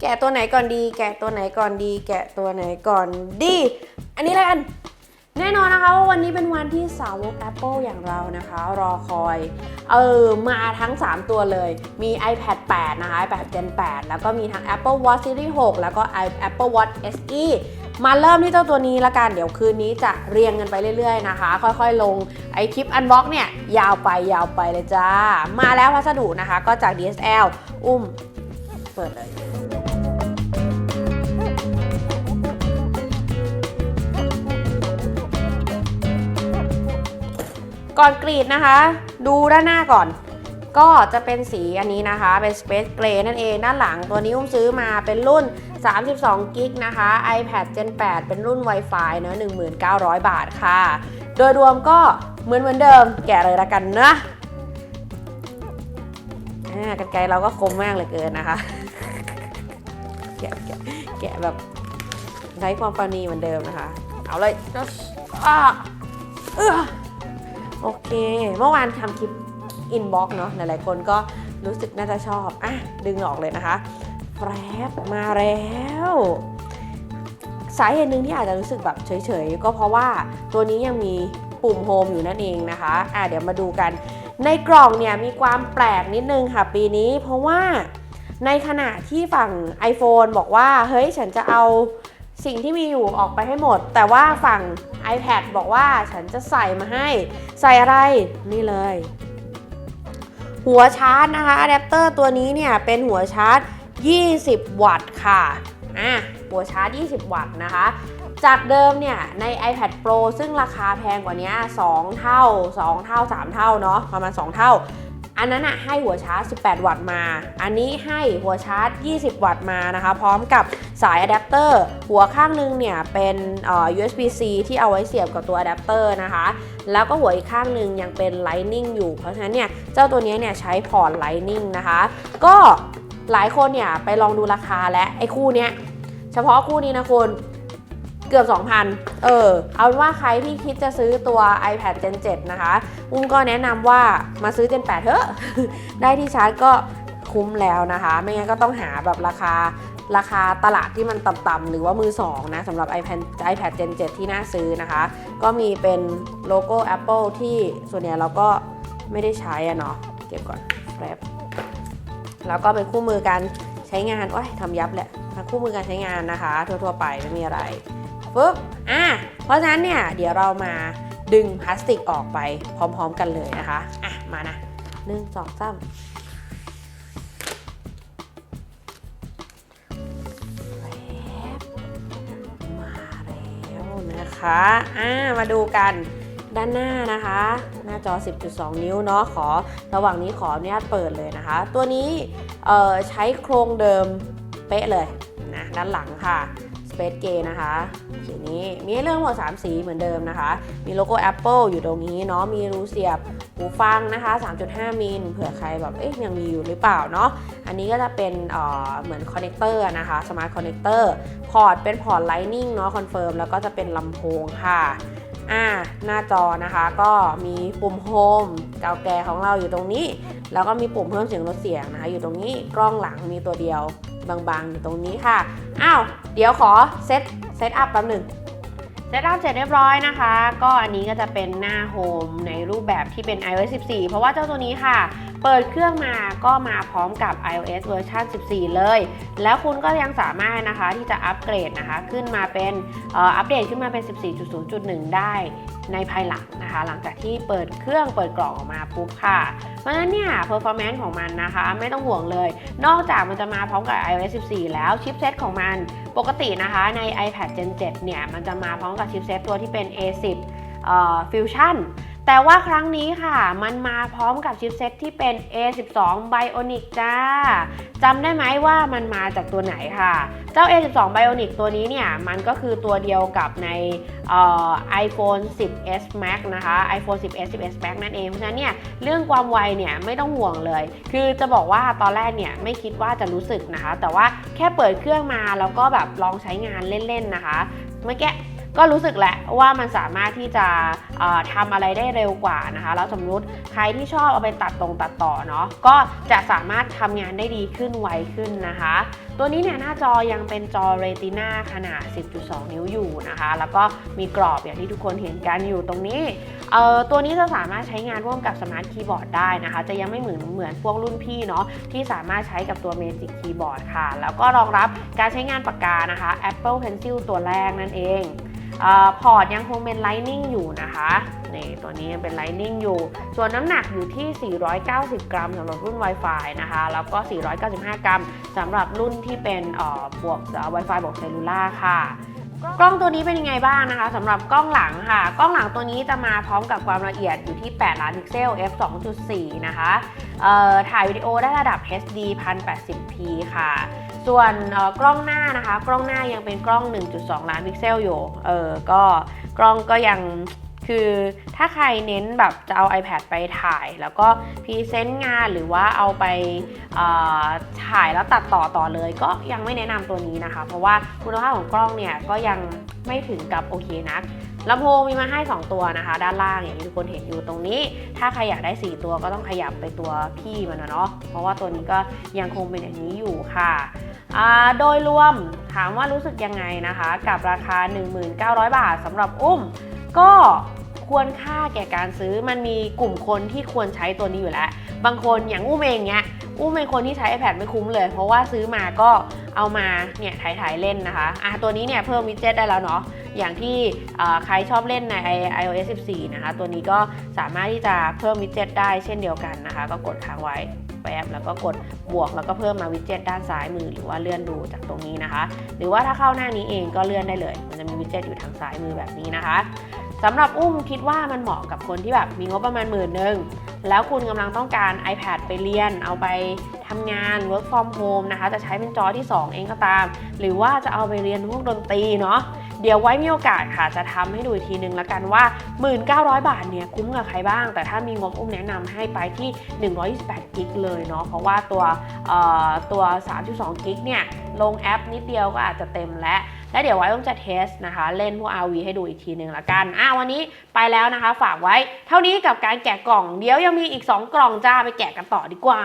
แกะตัวไหนก่อนดี แกะตัวไหนก่อนดี แกะตัวไหนก่อนดี อันนี้แล้วกัน แน่นอนนะคะว่าวันนี้เป็นวันที่สาวก Apple อย่างเรานะคะ รอคอย เออ มาทั้ง 3 ตัวเลย มี iPad 8 นะคะ iPad Gen 8 แล้วก็มีทั้ง Apple Watch Series 6 แล้วก็ Apple Watch SE มาเริ่มที่เจ้าตัวนี้ละกัน เดี๋ยวคืนนี้จะเรียงกันไปเรื่อยๆนะคะ ค่อยๆ ลงไอคลิป Unbox เนี่ย ยาวไปยาวไปเลยจ้า มาแล้วพัสดุนะคะ ก็จาก DSL อุ้ม เปิดเลย ก่อนกรีดนะคะ ดูด้านหน้าก่อน ก็จะเป็นสีอันนี้นะคะ เป็น Space Gray นั่นเองด้านหลังตัวนี้อุ้มซื้อมาเป็นรุ่น 32กิกนะคะ iPad Gen 8 เป็นรุ่น Wi-Fi เนอะ1,900 บาทค่ะ โดยรวมก็เหมือนเหมือนเดิมแกะเลยละกันนะกันไกลเราก็คมมากเหลือเกินนะคะแกะแกะแกะแบบไร้ความปาณีเหมือนเดิมนะคะ เอาเลยอ่าเออ โอเค เมื่อวานทำคลิปอินบ็อกเนาะหลายๆคนก็รู้สึกน่าจะชอบอะดึงออกเลยนะคะแฟบมาแล้ว สาเหตุหนึ่งที่อาจจะรู้สึกแบบเฉยๆ ก็เพราะว่าตัวนี้ยังมีปุ่มโฮมอยู่นั่นเองนะคะอะเดี๋ยวมาดูกัน ในกล่องเนี่ยมีความแปลกนิดนึงค่ะปีนี้ เพราะว่าในขณะที่ฝั่ง iPhone บอกว่า เฮ้ยฉันจะเอา สิ่งที่มีอยู่ออกไปให้หมด แต่ว่าฝั่ง iPad บอกว่าฉันจะใส่มาให้ ใส่อะไร นี่เลย หัวชาร์จนะคะอะแดปเตอร์ตัวนี้เนี่ย เป็นหัวชาร์จ 20 วัตต์ค่ะ อะ หัวชาร์จ 20 วัตต์นะคะ จากเดิมเนี่ย ใน iPad Pro ซึ่งราคาแพงกว่านี้ 2 เท่า 2 เท่า 3 เท่าเนาะประมาณ 2 เท่า อันนั้นอะให้หัวชาร์จ 18 วัตต์มา อันนี้ให้หัวชาร์จ 20 วัตต์มานะคะ พร้อมกับสายอะแดปเตอร์หัวข้างหนึงเนี่ยเป็นเอ่อ USB-C ที่เอาไว้เสียบกับตัวอะแดปเตอร์นะคะ แล้วก็หัวอีกข้างหนึ่งยังเป็น Lightning อยู่ เพราะฉะนั้นเนี่ยเจ้าตัวนี้เนี่ยใช้พอร์ต Lightning นะคะ ก็หลายคนเนี่ยไปลองดูราคาและไอ้คู่เนี้ยเฉพาะคู่นี้นะคุณ กือบ 2,000 เออ เอาเป็นว่าใครที่คิดจะซื้อตัว iPad Gen 7 นะคะ อุ้มก็แนะนำว่ามาซื้อ Gen 8 เถอะ ได้ที่ชาร์จก็คุ้มแล้วนะคะ ไม่งั้นก็ต้องหาแบบราคาราคาตลาดที่มันต่ำๆหรือว่ามือ2นะสำหรับ iPad iPad Gen 7 ที่น่าซื้อนะคะ ก็มีเป็นโลโก้ Apple ที่ส่วนใหญ่เราก็ไม่ได้ใช้อะเนาะเก็บก่อนแป๊บแล้วก็เป็นคู่มือการใช้งานโอ้ยทำยับแหละคู่มือการใช้งานนะคะ ทั่วๆไปไม่มีอะไร ปุ๊บอะเพราะฉะนั้นเนี่ยเดี๋ยวเรามาดึงพลาสติกออกไปพร้อมๆกันเลยนะคะอะมานะหนึ่งสองสามแป๊บมาแล้วนะคะอ่า มาดูกันด้านหน้านะคะ หน้าจอ 10.2 นิ้วเนาะ ขอ ระหว่างนี้ขออนุญาตเปิดเลยนะคะ ตัวนี้ เอ่อ ใช้โครงเดิมเป๊ะเลยนะ ด้านหลังค่ะ Space Gray นะคะสีนี้มีให้เรื่องหมด 3 สีเหมือนเดิมนะคะ มีโลโก้ Apple อยู่ตรงนี้เนาะมีรูเสียบหูฟังนะคะ 3.5 มิลเผื่อใครแบบเอ๊ะยังมีอยู่หรือเปล่าเนาะอันนี้ก็จะเป็นเอ่อเหมือนคอนเนคเตอร์นะคะสมาร์ทคอนเนคเตอร์พอร์ตเป็นพอร์ต Lightning เนาะคอนเฟิร์มแล้วก็จะเป็นลำโพงค่ะ อ่าหน้าจอนะคะก็มีปุ่มโฮมเก่าแก่ของเราอยู่ตรงนี้ แล้วก็มีปุ่มเพิ่มเสียงลดเสียงนะคะอยู่ตรงนี้กล้องหลังมีตัวเดียวบางๆอยู่ตรงนี้ค่ะอ้าวเดี๋ยวขอเซตเซตอัพแป๊บหนึ่งเซตอัพเสร็จเรียบร้อยนะคะ ก็อันนี้ก็จะเป็นหน้าโฮมในรูปแบบที่เป็น iOS 14 เพราะว่าเจ้าตัวนี้ค่ะ เปิดเครื่องมาก็มาพร้อมกับ iOS เวอร์ชัน14 เลย แล้วคุณก็ยังสามารถนะคะที่จะอัปเกรดนะคะขึ้นมาเป็นอัปเดตขึ้นมาเป็น 14.0.1 ได้ในภายหลังนะคะ หลังจากที่เปิดเครื่องเปิดกล่องออกมาปุ๊บค่ะ เพราะฉะนั้นเนี่ย performance ของมันนะคะ ไม่ต้องห่วงเลย นอกจากมันจะมาพร้อมกับ iOS 14 แล้วชิปเซตของมัน ปกตินะคะใน iPad Gen 7 เนี่ย มันจะมาพร้อมกับชิปเซตตัวที่เป็น A10 Fusion แต่ว่าครั้งนี้ค่ะ มันมาพร้อมกับชิปเซ็ตที่เป็น A12 Bionic จ้าจำได้ไหมว่ามันมาจากตัวไหนค่ะ เจ้า A12 Bionic ตัวนี้เนี่ย มันก็คือตัวเดียวกับในเอ่อ iPhone 10s Max นะคะ iPhone 10s 10s Max นั่นเอง เพราะฉะนั้นเนี่ย เรื่องความไวเนี่ย ไม่ต้องห่วงเลย คือจะบอกว่าตอนแรกเนี่ย ไม่คิดว่าจะรู้สึกนะคะ แต่ว่าแค่เปิดเครื่องมาแล้วก็แบบลองใช้งานเล่นๆนะคะ เมื่อกี้ ก็รู้สึกแหละว่ามันสามารถที่จะเอ่อทำอะไรได้เร็วกว่านะคะ แล้วสมมติใครที่ชอบเอาไปตัดตรงตัดต่อเนาะก็จะสามารถทำงานได้ดีขึ้นไวขึ้นนะคะ ตัวนี้เนี่ยหน้าจอยังเป็นจอเรติน่าขนาด 10.2 นิ้วอยู่นะคะ แล้วก็มีกรอบอย่างที่ทุกคนเห็นกันอยู่ตรงนี้เอ่อตัวนี้จะสามารถใช้งานร่วมกับสมาร์ทคีย์บอร์ดได้นะคะ จะยังไม่เหมือนเหมือนพวกรุ่นพี่เนาะที่สามารถใช้กับตัว Magic Keyboard ค่ะ แล้วก็รองรับการใช้งานปากกานะคะ Apple Pencil ตัวแรกนั่นเอง พอร์ตยังคงเป็น Lightning อยู่นะคะนี่ตัวนี้ยังเป็น Lightning อยู่ ส่วนน้ำหนักอยู่ที่ 490 กรัมสำหรับรุ่น Wi-Fi นะคะ แล้วก็ 495 กรัมสำหรับรุ่นที่เป็นบวก Wi-Fi บวกเซลลูล่าค่ะกล้องตัวนี้เป็นยังไงบ้างนะคะสำหรับกล้องหลังค่ะ กล้องหลังตัวนี้จะมาพร้อมกับความละเอียดอยู่ที่ 8 ล้านพิกเซล f 2.4 นะคะถ่ายวิดีโอได้ระดับ HD 1080p ค่ะ ส่วนกล้องหน้านะคะ กล้องหน้ายังเป็นกล้อง 1.2 ล้านพิกเซลอยู่ เออ ก็กล้องก็ยังคือถ้าใครเน้นแบบจะเอา iPad ไปถ่าย แล้วก็พรีเซนต์งานหรือว่าเอาไปถ่ายแล้วตัดต่อต่อเลย ก็ยังไม่แนะนำตัวนี้นะคะ เพราะว่าคุณภาพของกล้องเนี่ยก็ยังไม่ถึงกับโอเคนักลำโพงมีมาให้ 2 ตัวนะคะ ด้านล่างอย่างที่ทุกคนเห็นอยู่ตรงนี้ ถ้าใครอยากได้ 4 ตัวก็ต้องขยับไปตัวพี่มันนะเนาะเพราะว่าตัวนี้ก็ยังคงเป็นอย่างนี้อยู่ค่ะ โดยรวมถามว่ารู้สึกยังไงนะคะ กับราคา 1,900 บาทสำหรับอุ้ม ก็ควรค่าแก่การซื้อมันมีกลุ่มคนที่ควรใช้ตัวนี้อยู่แล้ว บางคนอย่างอุ้มเองเนี้ยอุ้มเป็นคนที่ใช้ iPad ไม่คุ้มเลย เพราะว่าซื้อมาก็เอามาเนี่ยถ่ายๆเล่นนะคะอะตัวนี้เนี่ยเพิ่มวิดเจ็ตได้แล้วเนาะอย่างที่ใครชอบเล่นใน iOS 14 นะคะ ตัวนี้ก็สามารถที่จะเพิ่มวิดเจ็ตได้เช่นเดียวกันนะคะ ก็กดค้างไว้ แป๊บแล้วก็กดบวกแล้วก็เพิ่มมาวิดเจ็ตด้านซ้ายมือหรือว่าเลื่อนดูจากตรงนี้นะคะ หรือว่าถ้าเข้าหน้านี้เองก็เลื่อนได้เลย มันจะมีวิดเจ็ตอยู่ทางซ้ายมือแบบนี้นะคะสำหรับอุ้มคิดว่ามันเหมาะกับคนที่แบบมีงบประมาณหมื่นหนึ่งแล้วคุณกำลังต้องการ iPad ไปเรียน เอาไปทำงาน work from home นะคะ จะใช้เป็นจอที่ 2 เองก็ตาม หรือว่าจะเอาไปเรียนพวกดนตรีเนาะ เดี๋ยวไว้มีโอกาสค่ะจะทำให้ดูอีกทีนึงแล้วกันว่า 1,900 บาทเนี่ยคุ้มกับใครบ้าง แต่ถ้ามีงบอุ้มแนะนำให้ไปที่ 128 กิกเลยเนาะเพราะว่าตัวตัว 3.2 กิกเนี่ยลงแอปนิดเดียวก็อาจจะเต็มแล้วแล้วเดี๋ยวไว้ต้องจะเทสนะคะ เล่นพวก RV ให้ดูอีกทีหนึ่งละกันอะวันนี้ไปแล้วนะคะ ฝากไว้ เท่านี้กับการแกะกล่อง เดี๋ยวยังมีอีก 2 กล่องจ้าไปแกะกันต่อดีกว่า